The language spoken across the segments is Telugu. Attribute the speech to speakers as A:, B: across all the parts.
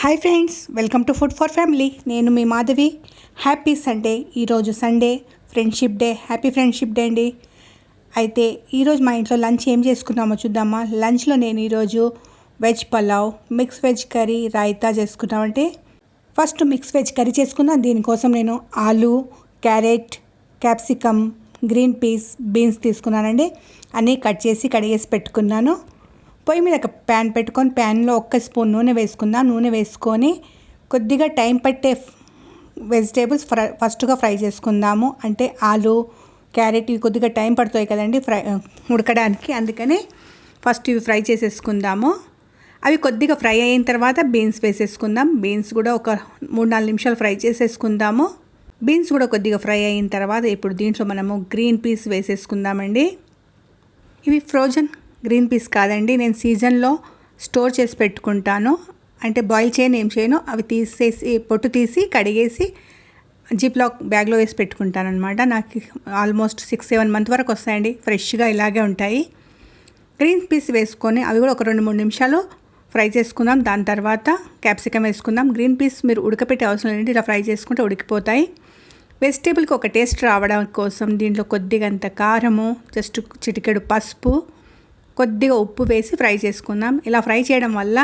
A: Hi friends welcome to food for family నేను మీ మాధవి. హ్యాపీ సండే ఈరోజు Sunday friendship day happy friendship day అండి. అయితే ఈరోజు మా ఇంట్లో లంచ్ ఏం చేసుకున్నామో చూద్దామా? లంచ్లో నేను ఈరోజు veg pulao mix veg curry raita చేసుకున్నామంటే ఫస్ట్ మిక్స్ వెజ్ కర్రీ చేసుకున్నాను దీనికోసం నేను ఆలు carrot capsicum green peas beans తీసుకున్నానండి. అన్నీ కట్ చేసి కడిగేసి పెట్టుకున్నాను. పొయ్యి మీద ఒక ప్యాన్ పెట్టుకొని ప్యాన్లో ఒక్క స్పూన్ నూనె వేసుకుందాం. నూనె వేసుకొని కొద్దిగా టైం పట్టే వెజిటేబుల్స్ ఫ్రై ఫస్ట్గా ఫ్రై చేసుకుందాము. అంటే ఆలు క్యారెట్ ఇవి కొద్దిగా టైం పడుతాయి కదండి ఫ్రై ఉడకడానికి. అందుకని ఫస్ట్ ఇవి ఫ్రై చేసేసుకుందాము. అవి కొద్దిగా ఫ్రై అయిన తర్వాత బీన్స్ వేసేసుకుందాం. బీన్స్ కూడా ఒక మూడు నాలుగు నిమిషాలు ఫ్రై చేసేసుకుందాము. బీన్స్ కూడా కొద్దిగా ఫ్రై అయిన తర్వాత ఇప్పుడు దీంట్లో మనము గ్రీన్ పీస్ వేసేసుకుందామండి. ఇవి ఫ్రోజన్ గ్రీన్ పీస్ కాదండి నేను సీజన్లో స్టోర్ చేసి పెట్టుకుంటాను. అంటే బాయిల్ చేయను ఏం చేయను అవి తీసేసి పొట్టు తీసి కడిగేసి జిప్ లాక్ బ్యాగ్లో వేసి పెట్టుకుంటాను అనమాట నాకు ఆల్మోస్ట్ సిక్స్ సెవెన్ మంత్ వరకు వస్తాయండి ఫ్రెష్గా ఇలాగే ఉంటాయి. గ్రీన్ పీస్ వేసుకొని అవి కూడా ఒక రెండు మూడు నిమిషాలు ఫ్రై చేసుకుందాం. దాని తర్వాత క్యాప్సికమ్ వేసుకుందాం. గ్రీన్ పీస్ మీరు ఉడకపెట్టే అవసరం లేదండి ఇలా ఫ్రై చేసుకుంటే ఉడికిపోతాయి. వెజిటేబుల్కి ఒక టేస్ట్ రావడం కోసం దీంట్లో కొద్దిగంత కారము జస్ట్ చిటికెడు పసుపు కొద్దిగా ఉప్పు వేసి ఫ్రై చేసుకుందాం. ఇలా ఫ్రై చేయడం వల్ల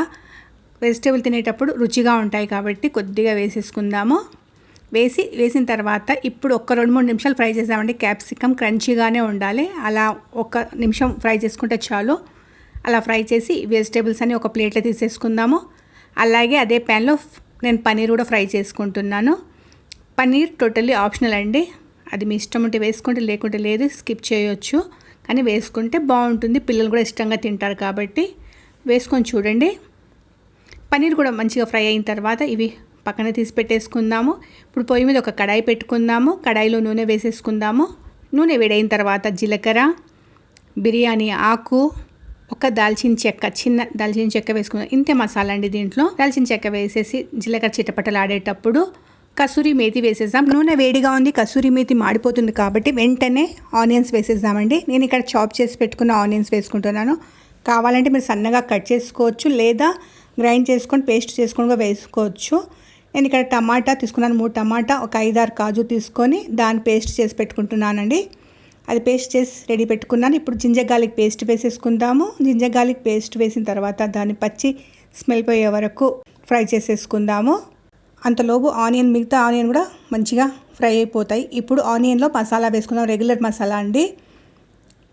A: వెజిటేబుల్ తినేటప్పుడు రుచిగా ఉంటాయి కాబట్టి కొద్దిగా వేసేసుకుందాము. వేసి వేసిన తర్వాత ఇప్పుడు ఒక్క రెండు మూడు నిమిషాలు ఫ్రై చేద్దామండి. క్యాప్సికమ్ క్రంచీగానే ఉండాలి. అలా ఒక నిమిషం ఫ్రై చేసుకుంటే చాలు. అలా ఫ్రై చేసి వెజిటేబుల్స్ అన్ని ఒక ప్లేట్లో తీసేసుకుందాము. అలాగే అదే ప్యాన్లో నేను పన్నీర్ కూడా ఫ్రై చేసుకుంటున్నాను. పన్నీర్ టోటల్లీ ఆప్షనల్ అండి. అది మీ ఇష్టం ఉంటే వేసుకుంటే లేకుంటే లేదు స్కిప్ చేయొచ్చు. కానీ వేసుకుంటే బాగుంటుంది. పిల్లలు కూడా ఇష్టంగా తింటారు కాబట్టి వేసుకొని చూడండి. పన్నీర్ కూడా మంచిగా ఫ్రై అయిన తర్వాత ఇవి పక్కన తీసి పెట్టేసుకుందాము. ఇప్పుడు పొయ్యి మీద ఒక కడాయి పెట్టుకుందాము. కడాయిలో నూనె వేసేసుకుందాము. నూనె వేడైన తర్వాత జీలకర్ర బిర్యానీ ఆకు ఒక దాల్చిన చెక్క చిన్న దాల్చిన చెక్క వేసుకుందాం. ఇంతే మసాలా అండి దీంట్లో. దాల్చిన చెక్క వేసేసి జీలకర్ర చిటపటలు ఆడేటప్పుడు కసూరి మేతి వేసేద్దాం. నూనె వేడిగా ఉంది కసూరి మేతి మాడిపోతుంది కాబట్టి వెంటనే ఆనియన్స్ వేసేద్దామండి. నేను ఇక్కడ చాప్ చేసి పెట్టుకున్న ఆనియన్స్ వేసుకుంటున్నాను. కావాలంటే మీరు సన్నగా కట్ చేసుకోవచ్చు లేదా గ్రైండ్ చేసుకొని పేస్ట్ చేసుకొని వేసుకోవచ్చు. నేను ఇక్కడ టమాటా తీసుకున్నాను మూడు టమాటా ఒక ఐదారు కాజు తీసుకొని దాన్ని పేస్ట్ చేసి పెట్టుకుంటున్నానండి. అది పేస్ట్ చేసి రెడీ పెట్టుకున్నాను. ఇప్పుడు జింజర్ గార్లిక్ పేస్ట్ వేసేసుకుందాము. జింజర్ గార్లిక్ పేస్ట్ వేసిన తర్వాత దాన్ని పచ్చి స్మెల్ పోయే వరకు ఫ్రై చేసేసుకుందాము. అంతలోపు ఆనియన్ మిగతా ఆనియన్ కూడా మంచిగా ఫ్రై అయిపోతాయి. ఇప్పుడు ఆనియన్లో మసాలా వేసుకుందాం. రెగ్యులర్ మసాలా అండి.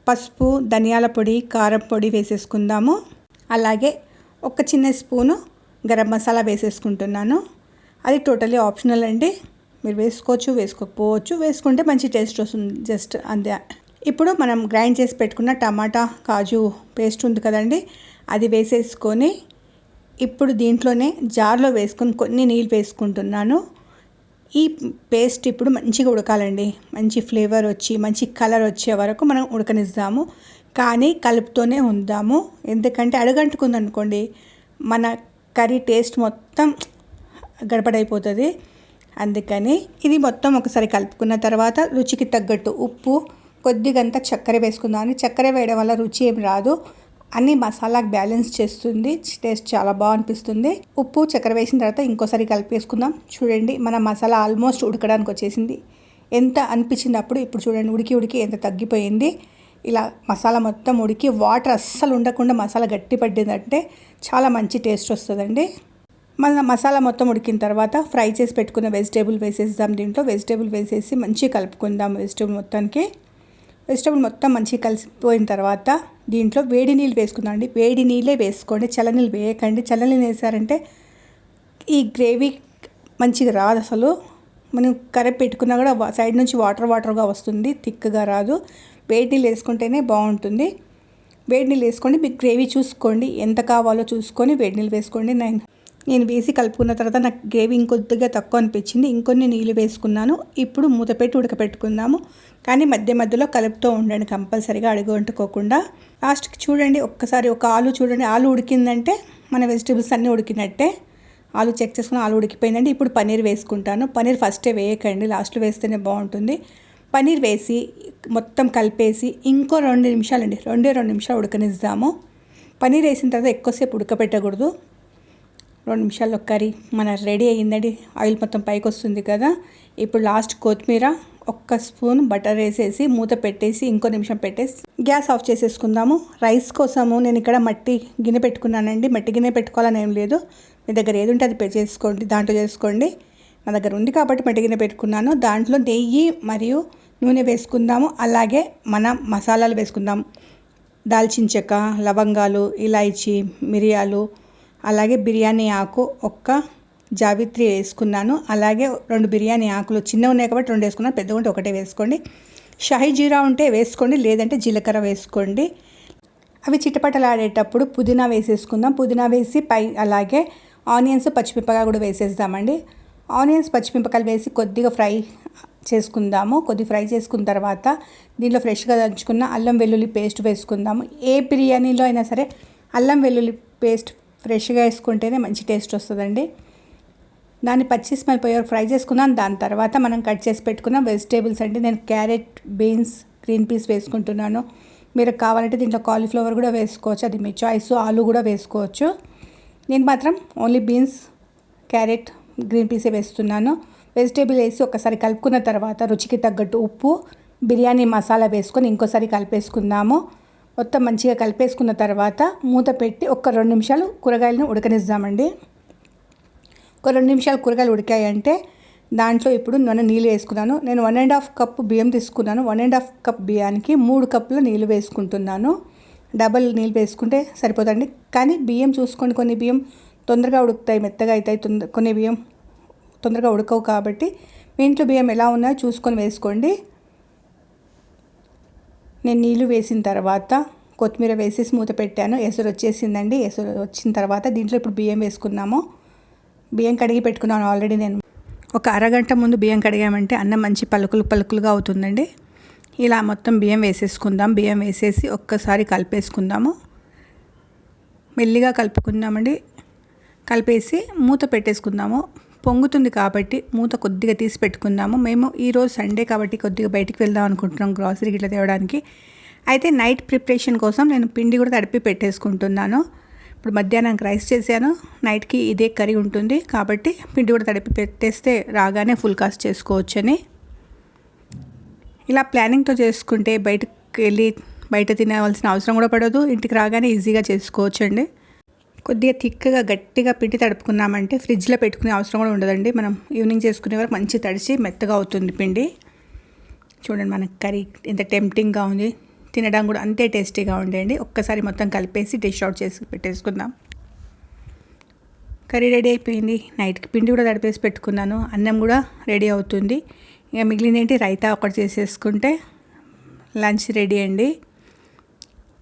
A: పసుపు ధనియాల పొడి కారం పొడి వేసేసుకుందాము. అలాగే ఒక చిన్న స్పూను గరం మసాలా వేసేసుకుంటున్నాను. అది టోటలీ ఆప్షనల్ అండి. మీరు వేసుకోవచ్చు వేసుకోకపోవచ్చు. వేసుకుంటే మంచి టేస్ట్ వస్తుంది. జస్ట్ అంతే. ఇప్పుడు మనం గ్రైండ్ చేసి పెట్టుకున్న టమాటా కాజు పేస్ట్ ఉంది కదండి. అది వేసేసుకొని ఇప్పుడు దీంట్లోనే జార్లో వేసుకొని కొన్ని నీళ్ళు వేసుకుంటున్నాను. ఈ పేస్ట్ ఇప్పుడు మంచిగా ఉడకాలండి. మంచి ఫ్లేవర్ వచ్చి మంచి కలర్ వచ్చే వరకు మనం ఉడకనిద్దాము కానీ కలుపుతూనే ఉందాము. ఎందుకంటే అడుగంటుకుంది అనుకోండి మన కర్రీ టేస్ట్ మొత్తం గడపడైపోతుంది. అందుకని ఇది మొత్తం ఒకసారి కలుపుకున్న తర్వాత రుచికి తగ్గట్టు ఉప్పు కొద్దిగంత చక్కెర వేసుకుందామని చక్కెర వేయడం వల్ల రుచి ఏం రాదు. అన్ని మసాలాకు బ్యాలెన్స్ చేస్తుంది. టేస్ట్ చాలా బాగా అనిపిస్తుంది ఉప్పు చక్కెర వేసిన తర్వాత ఇంకోసారి కలిపేసుకుందాం. చూడండి మన మసాలా ఆల్మోస్ట్ ఉడకడానికి వచ్చేసింది. ఎంత అనిపించింది అప్పుడు ఇప్పుడు చూడండి ఉడికి ఉడికి ఎంత తగ్గిపోయింది. ఇలా మసాలా మొత్తం ఉడికి వాటర్ అస్సలు ఉండకుండా మసాలా గట్టి పడ్డిందంటే చాలా మంచి టేస్ట్ వస్తుందండి. మన మసాలా మొత్తం ఉడికిన తర్వాత ఫ్రై చేసి పెట్టుకున్న వెజిటేబుల్ వేసేద్దాం దీంట్లో. వెజిటేబుల్ వేసేసి మంచిగా కలుపుకుందాం వెజిటేబుల్ మొత్తానికి. వెజిటబుల్ మొత్తం మంచిగా కలిసిపోయిన తర్వాత దీంట్లో వేడి నీళ్ళు వేసుకుందాం అండి. వేడి నీళ్ళే వేసుకోండి. చల్లనీళ్ళు వేయకండి. చల్లనీళ్ళు వేసారంటే ఈ గ్రేవీ మంచిగా రాదు అసలు. మనం కరెక్ట్ పెట్టుకున్నా కూడా సైడ్ నుంచి వాటర్ వాటర్గా వస్తుంది. థిక్గా రాదు. వేడి నీళ్ళు వేసుకుంటేనే బాగుంటుంది. వేడి నీళ్ళు వేసుకోండి. మీకు గ్రేవీ చూసుకోండి. ఎంత కావాలో చూసుకొని వేడి నీళ్ళు వేసుకోండి. నేను నేను వేసి కలుపుకున్న తర్వాత నాకు గ్రేవీ ఇంకొద్దిగా తక్కువ అనిపించింది. ఇంకొన్ని నీళ్ళు వేసుకున్నాను. ఇప్పుడు మూత పెట్టి ఉడకపెట్టుకుందాము. కానీ మధ్య మధ్యలో కలుపుతూ ఉండండి. కంపల్సరీగా అడుగు వంటుకోకుండా లాస్ట్కి చూడండి. ఒక్కసారి ఒక ఆలు చూడండి. ఆలు ఉడికిందంటే మన వెజిటేబుల్స్ అన్నీ ఉడికినట్టే. ఆలు చెక్ చేసుకుని ఆలు ఉడికిపోయిందండి ఇప్పుడు పన్నీర్ వేసుకుంటాను. పన్నీర్ ఫస్టే వేయకండి. లాస్ట్లో వేస్తేనే బాగుంటుంది. పన్నీర్ వేసి మొత్తం కలిపేసి ఇంకో రెండు నిమిషాలండి. రెండే రెండు నిమిషాలు ఉడకనిద్దాము. పన్నీర్ వేసిన తర్వాత ఎక్కువసేపు ఉడకబెట్టకూడదు రెండు నిమిషాల్లో కర్రీ మన రెడీ అయ్యిందండి. ఆయిల్ మొత్తం పైకి వస్తుంది కదా. ఇప్పుడు లాస్ట్ కొత్తిమీర ఒక్క స్పూన్ బటర్ వేసేసి మూత పెట్టేసి ఇంకో నిమిషం పెట్టేసి గ్యాస్ ఆఫ్ చేసేసుకుందాము. రైస్ కోసము నేను ఇక్కడ మట్టి గిన్నె పెట్టుకున్నానండి. మట్టి గిన్నె పెట్టుకోవాలని ఏం లేదు. మీ దగ్గర ఏది ఉంటే అది చేసుకోండి దాంట్లో చేసుకోండి. నా దగ్గర ఉంది కాబట్టి మట్టి గిన్నె పెట్టుకున్నాను. దాంట్లో నెయ్యి మరియు నూనె వేసుకుందాము. అలాగే మన మసాలాలు వేసుకుందాం. దాల్చిన చెక్క లవంగాలు ఇలాయచి మిరియాలు అలాగే బిర్యానీ ఆకు ఒక్క జావిత్రి వేసుకున్నాను. అలాగే రెండు బిర్యానీ ఆకులు చిన్న ఉన్నాయి కాబట్టి రెండు వేసుకున్నాను. పెద్దగా ఉంటే ఒకటే వేసుకోండి. షాహీ జీరా ఉంటే వేసుకోండి. లేదంటే జీలకర్ర వేసుకోండి. అవి చిటపటలాడేటప్పుడు పుదీనా వేసేసుకుందాం. పుదీనా వేసి పై అలాగే ఆనియన్స్ పచ్చిమిరపకాయ కూడా వేసేద్దామండి. ఆనియన్స్ పచ్చిమిరపకాయలు వేసి కొద్దిగా ఫ్రై చేసుకుందాము. కొద్ది ఫ్రై చేసుకున్న తర్వాత దీంట్లో ఫ్రెష్గా దంచుకున్న అల్లం వెల్లుల్లి పేస్ట్ వేసుకుందాము. ఏ బిర్యానీలో అయినా సరే అల్లం వెల్లుల్లి పేస్ట్ ఫ్రెష్గా వేసుకుంటేనే మంచి టేస్ట్ వస్తుందండి. దాన్ని పచ్చి స్మెల్ పోయే ఫ్రై చేసుకున్నాను దాని తర్వాత మనం కట్ చేసి పెట్టుకున్న వెజిటేబుల్స్ అంటే నేను క్యారెట్ బీన్స్ గ్రీన్ పీస్ వేసుకుంటున్నాను. మీరు కావాలంటే దీంట్లో కాలీఫ్లవర్ కూడా వేసుకోవచ్చు. అది మీ చాయిస్. ఆలు కూడా వేసుకోవచ్చు. నేను మాత్రం ఓన్లీ బీన్స్ క్యారెట్ గ్రీన్ పీసే వేస్తున్నాను. వెజిటేబుల్ వేసి ఒకసారి కలుపుకున్న తర్వాత రుచికి తగ్గట్టు ఉప్పు బిర్యానీ మసాలా వేసుకొని ఇంకోసారి కలిపేసుకుందాము. మొత్తం మంచిగా కలిపేసుకున్న తర్వాత మూత పెట్టి ఒక రెండు నిమిషాలు కూరగాయలను ఉడకనిద్దామండి. ఒక రెండు నిమిషాలు కూరగాయలు ఉడికాయంటే దాంట్లో ఇప్పుడు నన్ను నీళ్ళు వేసుకున్నాను. నేను వన్ అండ్ హాఫ్ కప్ బియ్యం తీసుకున్నాను. వన్ అండ్ హాఫ్ కప్ బియ్యానికి మూడు కప్పుల నీళ్ళు వేసుకుంటున్నాను. డబల్ నీళ్ళు వేసుకుంటే సరిపోతుంది కానీ బియ్యం చూసుకోండి కొన్ని బియ్యం తొందరగా ఉడుకుతాయి మెత్తగా అవుతాయి తొందర కొన్ని బియ్యం తొందరగా ఉడకవు కాబట్టి మీ ఇంట్లో బియ్యం ఎలా ఉన్నాయో చూసుకొని వేసుకోండి. నేను నీళ్ళు వేసిన తర్వాత కొత్తిమీర వేసేసి మూత పెట్టాను. ఎసురు వచ్చేసిందండి. ఎసురు వచ్చిన తర్వాత దీంట్లో ఇప్పుడు బియ్యం వేసుకున్నాము. బియ్యం కడిగి పెట్టుకున్నాను ఆల్రెడీ నేను. ఒక అరగంట ముందు బియ్యం కడిగామంటే అన్నం మంచి పలుకులు పలుకులుగా అవుతుందండి. ఇలా మొత్తం బియ్యం వేసేసుకుందాం. బియ్యం వేసేసి ఒక్కసారి కలిపేసుకుందాము. మెల్లిగా కలుపుకుందామండి. కలిపేసి మూత పెట్టేసుకుందాము. పొంగుతుంది కాబట్టి మూత కొద్దిగా తీసి పెట్టుకుందాము. మేము ఈరోజు సండే కాబట్టి కొద్దిగా బయటికి వెళ్దాం అనుకుంటున్నాం గ్రాసరీ గిట్ల తేవడానికి. అయితే నైట్ ప్రిపరేషన్ కోసం నేను పిండి కూడా తడిపి పెట్టేసుకుంటున్నాను. ఇప్పుడు మధ్యాహ్నానికి రైస్ చేశాను. నైట్కి ఇదే కర్రీ ఉంటుంది. కాబట్టి పిండి కూడా తడిపి పెట్టేస్తే రాగానే ఫుల్ కాస్ట్ చేసుకోవచ్చని. ఇలా ప్లానింగ్తో చేసుకుంటే బయటకు వెళ్ళి బయట తినవలసిన అవసరం కూడా పడదు. ఇంటికి రాగానే ఈజీగా చేసుకోవచ్చండి. కొద్దిగా థిక్గా గట్టిగా పిండి తడుపుకున్నామంటే ఫ్రిడ్జ్లో పెట్టుకునే అవసరం కూడా ఉండదండి. మనం ఈవినింగ్ చేసుకునే వరకు మంచి తడిచి మెత్తగా అవుతుంది పిండి. చూడండి మనకి కర్రీ ఎంత టెంప్టింగ్గా ఉంది. తినడం కూడా అంతే టేస్టీగా ఉండేయండి. ఒక్కసారి మొత్తం కలిపేసి డిష్ అవుట్ చేసి పెట్టేసుకుందాం. కర్రీ రెడీ అయిపోయింది. నైట్కి పిండి కూడా తడిపేసి పెట్టుకున్నాను. అన్నం కూడా రెడీ అవుతుంది. ఇక మిగిలింది ఏంటి రైతా ఒకటి చేసేసుకుంటే లంచ్ రెడీ అండి.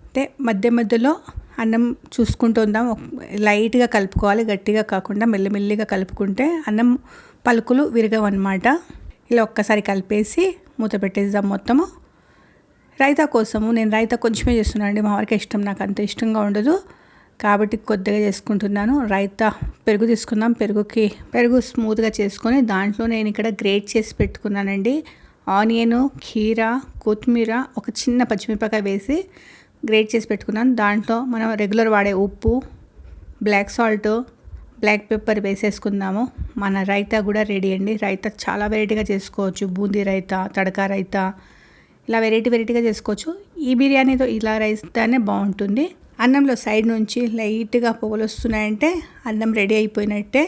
A: అంటే మధ్య మధ్యలో అన్నం చూసుకుంటూ ఉందాం లైట్గా కలుపుకోవాలి గట్టిగా కాకుండా మెల్లిమెల్లిగా కలుపుకుంటే అన్నం పలుకులు విరగవన్నమాట. ఇలా ఒక్కసారి కలిపేసి మూత పెట్టేద్దాం మొత్తము. రైతా కోసము నేను రైతా కొంచెమే చేస్తున్నాను అండి మా వారికి ఇష్టం నాకు అంత ఇష్టంగా ఉండదు. కాబట్టి కొద్దిగా చేసుకుంటున్నాను. రైతా పెరుగు తీసుకుందాం. పెరుగుకి పెరుగు స్మూత్గా చేసుకొని దాంట్లో నేను ఇక్కడ గ్రేట్ చేసి పెట్టుకున్నానండి. ఆనియను కీర కొత్తిమీర ఒక చిన్న పచ్చిమిరపకాయ వేసి గ్రేట్ చేసి పెట్టుకున్నాను. దాంట్లో మనం రెగ్యులర్ వాడే ఉప్పు బ్లాక్ సాల్ట్ బ్లాక్ పెప్పర్ వేసేసుకుందాము. మన రైతా కూడా రెడీ అండి. రైతా చాలా వెరైటీగా చేసుకోవచ్చు. బూందీ రైతా తడకా రైతా ఇలా వెరైటీ వెరైటీగా చేసుకోవచ్చు. ఈ బిర్యానీతో ఇలా రైస్తానే బాగుంటుంది. అన్నంలో సైడ్ నుంచి లైట్గా పొగలు వస్తున్నాయంటే అన్నం రెడీ అయిపోయినట్టే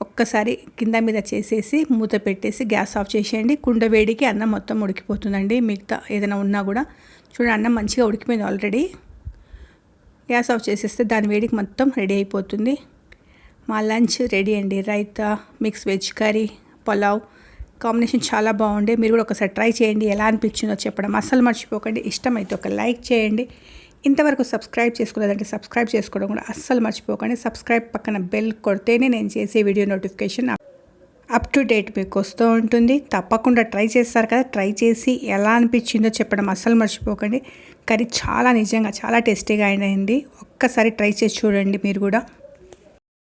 A: ఒక్కసారి కింద మీద చేసేసి మూత పెట్టేసి గ్యాస్ ఆఫ్ చేసేయండి. కుండ వేడికి అన్నం మొత్తం ఉడికిపోతుందండి. మిగతా ఏదైనా ఉన్నా కూడా చూడండి అన్నం మంచిగా ఉడికిపోయింది ఆల్రెడీ గ్యాస్ ఆఫ్ చేసేస్తే దాని వేడికి మొత్తం రెడీ అయిపోతుంది. మా లంచ్ రెడీ అండి. Raita mix veg curry pulao combination చాలా బాగుండే. మీరు కూడా ఒకసారి ట్రై చేయండి. ఎలా అనిపించిందో చెప్పడం అస్సలు మర్చిపోకండి. ఇష్టమైతే ఒక లైక్ చేయండి. ఇంతవరకు సబ్స్క్రైబ్ చేసుకోలేదంటే సబ్స్క్రైబ్ చేసుకోవడం కూడా అస్సలు మర్చిపోకండి. సబ్స్క్రైబ్ పక్కన బెల్ కొడితేనే నేను చేసే video notification up to date మీకు వస్తూ ఉంటుంది. తప్పకుండా ట్రై చేస్తారు కదా. ట్రై చేసి ఎలా అనిపించిందో చెప్పడం అస్సలు మర్చిపోకండి. కర్రీ చాలా నిజంగా చాలా టేస్టీగా అయింది ఒక్కసారి ట్రై చేసి చూడండి మీరు కూడా.